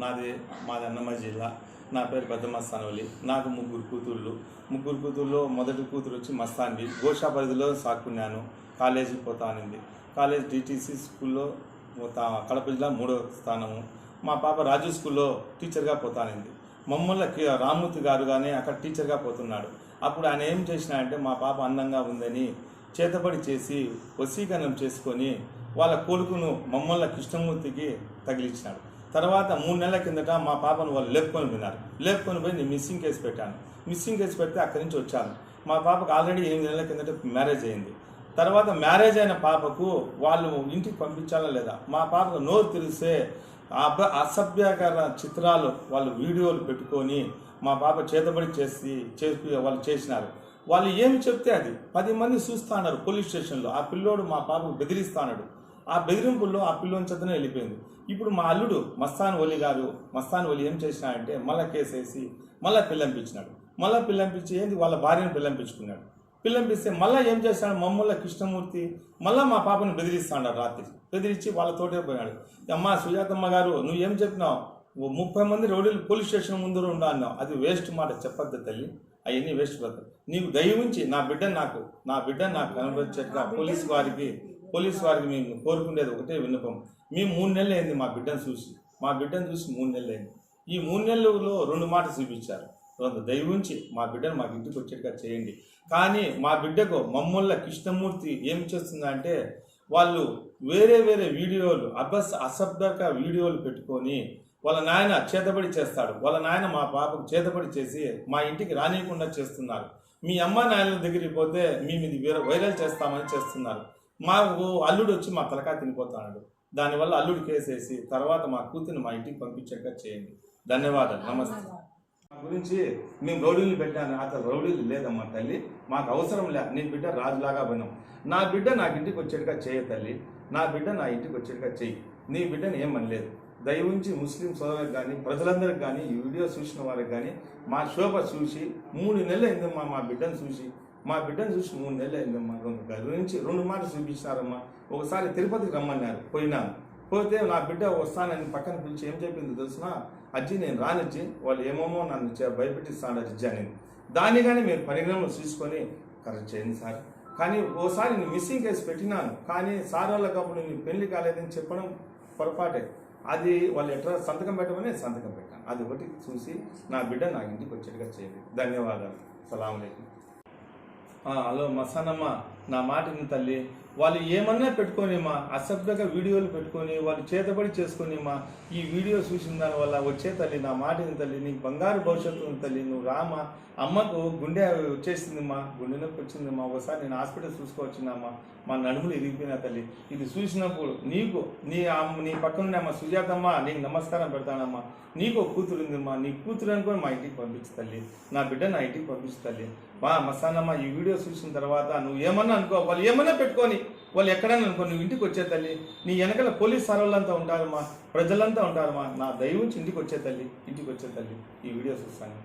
నాది మాది అన్నమయ్య జిల్లా. నా పేరు పెద్ద మస్తానవలి నాకు ముగ్గురు కూతుళ్ళు ముగ్గురు కూతుళ్ళు మొదటి కూతురు వచ్చి మస్తాన్వి గోషా పరిధిలో సాక్కున్నాను కాలేజీకి పోతానింది కాలేజ్ డిటీసీ స్కూల్లో కడప జిల్లా మూడో స్థానము. మా పాప రాజు స్కూల్లో టీచర్గా పోతానింది మమ్మల్ని రామూర్తి రామ్మూర్తి గారు కానీ అక్కడ టీచర్గా పోతున్నాడు. అప్పుడు ఆయన ఏం చేసినా అంటే మా పాప అందంగా ఉందని చేతబడి చేసి వసీకరణం చేసుకొని వాళ్ళ కొడుకును మమ్మల్ని కృష్ణమూర్తికి తగిలించినాడు తర్వాత మూడు నెలల కిందట మా పాపను వాళ్ళు లేపుకొని పోయినారు లేపుకొని పోయి నేను మిస్సింగ్ కేసు పెట్టాను. మిస్సింగ్ కేసు పెడితే అక్కడి నుంచి వచ్చాను. మా పాపకు ఆల్రెడీ ఎనిమిది నెలల కిందట మ్యారేజ్ అయింది. తర్వాత మ్యారేజ్ అయిన పాపకు వాళ్ళు ఇంటికి పంపించాలా లేదా? మా పాపకు నోరు తెలిస్తే అబ్బ అసభ్యకర చిత్రాలు వాళ్ళు వీడియోలు పెట్టుకొని మా పాప చేతబడి చేసి చేసి వాళ్ళు చేసినారు. వాళ్ళు ఏమి చెప్తే అది? పది మంది చూస్తా ఉన్నారు పోలీస్ స్టేషన్లో. ఆ పిల్లోడు మా పాపకు బెదిరిస్తాడు ఆ బెదిరింపుల్లో ఆ పిల్లోని చేతనే వెళ్ళిపోయింది. ఇప్పుడు మా అల్లుడు మస్తాన్ ఒలి గారు మస్తాన్ ఒలి ఏం చేసినాడంటే మళ్ళా కేసేసి మళ్ళా పిల్లంపించినాడు. మళ్ళా పిల్లంపించి ఏంది? వాళ్ళ భార్యను పిల్లంపించుకున్నాడు. పిల్లంపిస్తే మళ్ళీ ఏం చేస్తాడు? మమ్మల్ని కృష్ణమూర్తి మళ్ళీ మా పాపను బెదిరిస్తాడు రాత్రి. బెదిరించి వాళ్ళతోటే పోయినాడు. అమ్మ సుజాతమ్మ గారు నువ్వు ఏం చెప్పినావు? ముప్పై మంది రౌడీలు పోలీస్ స్టేషన్ ముందు ఉండా అన్నావు. అది వేస్ట్ మాట చెప్పద్దు తల్లి. అవన్నీ వేస్ట్ బ్రదర్ నీకు దయ ఉంచి నా బిడ్డ నాకు నా బిడ్డ నాకు కనబరిచేట్టుగా పోలీస్ వారికి పోలీస్ వారికి మేము కోరుకునేది ఒకటే విన్నపం. మేము మూడు నెలలు అయింది మా బిడ్డను చూసి. మా బిడ్డను చూసి మూడు నెలలు అయింది. ఈ మూడు నెలలలో రెండు మాటలు చూపించారు. కొంత దయ మా బిడ్డను మాకు ఇంటికి వచ్చేట్టుగా చేయండి. కానీ మా బిడ్డకు మమ్మల్ని కృష్ణమూర్తి ఏం చేస్తుందంటే వాళ్ళు వేరే వేరే వీడియోలు అబస్ అసభ్యక వీడియోలు పెట్టుకొని వాళ్ళ నాయన చేతబడి చేస్తాడు. వాళ్ళ నాయన మా పాపకు చేతబడి చేసి మా ఇంటికి రానియకుండా చేస్తున్నారు. మీ అమ్మ నాయనల దగ్గరికి పోతే మేము ఇది వేరే వైరల్ చేస్తామని చేస్తున్నారు. మా ఓ అల్లుడు వచ్చి మా తలకాయ తినిపోతున్నాడు దానివల్ల అల్లుడు కేసేసి తర్వాత మా కూతురిని మా ఇంటికి పంపించాక చేయండి. ధన్యవాదాలు. నమస్తే. గురించి మేము రౌడీలు పెట్టాను. అతను రౌడీలు లేదమ్మా తల్లి. మాకు అవసరం లే. నీ బిడ్డ రాజులాగా పోయినాం. నా బిడ్డ నాకు ఇంటికి వచ్చేట్టుగా చేయ తల్లి. నా బిడ్డ నా ఇంటికి వచ్చేట్టుగా చెయ్యి. నీ బిడ్డను ఏమనలేదు దయవుంచి ముస్లిం సోదరులకు కానీ ప్రజలందరికి కానీ ఈ వీడియో చూసిన వారికి కానీ మా శోభ చూసి మూడు నెలలు అయిందమ్మా మా బిడ్డను చూసి మా బిడ్డను చూసి మూడు నెలలు అయిందమ్మా రెండు గురించి రెండు మాటలు చూపించినారమ్మా ఒకసారి తిరుపతికి రమ్మన్నారు పోయినాను పోతే నా బిడ్డ వస్తానని పక్కన పిలిచి ఏం చెప్పింది తెలిసిన? అజ్జి నేను రానిచ్చి వాళ్ళు ఏమేమో నన్ను చే- భయపెట్టిస్తాడు అజ్జి అని. దాన్ని కానీ మీరు పరిగణనలో చూసుకొని కరెక్ట్ చేయండి సార్. కానీ ఓసారి నేను మిస్సింగ్ కేసు పెట్టినాను. కానీ సార్ వాళ్ళకి అప్పుడు నేను పెళ్ళి కాలేదని చెప్పడం పొరపాటే. అది వాళ్ళు ఎట్లా సంతకం పెట్టమని సంతకం పెట్టాను. అది ఒకటి చూసి నా బిడ్డ నా ఇంటికి వచ్చేట్టుగా చేయండి. ధన్యవాదాలు. సలాం అలైకుం. హలో మసానమ్మ నా మాట తల్లి. వాళ్ళు ఏమన్నా పెట్టుకోనిమ్మా అసభ్యంగా వీడియోలు పెట్టుకొని వాళ్ళు చేతబడి చేసుకునిమ్మా ఈ వీడియో చూసిన దాని వల్ల వచ్చే తల్లి నా మాట తల్లి నీకు బంగారు భవిష్యత్తు ఉంది తల్లి నువ్వు రామా అమ్మకు గుండె వచ్చేసిందిమ్మా గుండె నొప్పి వచ్చిందిమ్మా ఒకసారి నేను హాస్పిటల్ చూసుకోవచ్చిందమ్మా మా నడుములు ఇరిగిపోయినా తల్లి. ఇది చూసినప్పుడు నీకు నీ అమ్మ నీ పక్కన అమ్మ సుజాతమ్మ నీకు నమస్కారం పెడతానమ్మా. నీకు కూతురు ఉందిమ్మా. నీ కూతురు అనుకొని మా ఇంటికి పంపించు తల్లి. నా బిడ్డ నా ఇంటికి పంపించు తల్లి. మా మసానమ్మ ఈ వీడియో చూసిన తర్వాత నువ్వు ఏమన్నా అనుకో వాళ్ళు ఏమైనా పెట్టుకొని వాళ్ళు ఎక్కడైనా అనుకో నువ్వు ఇంటికి వచ్చే తల్లి నీ వెనకాల పోలీస్ సారోళ్ళంతా ఉంటారమ్మా ప్రజలంతా ఉంటారమ్మా నా దయ ఇంటికి వచ్చే తల్లి ఇంటికి వచ్చే తల్లి. ఈ వీడియో చూస్తాను.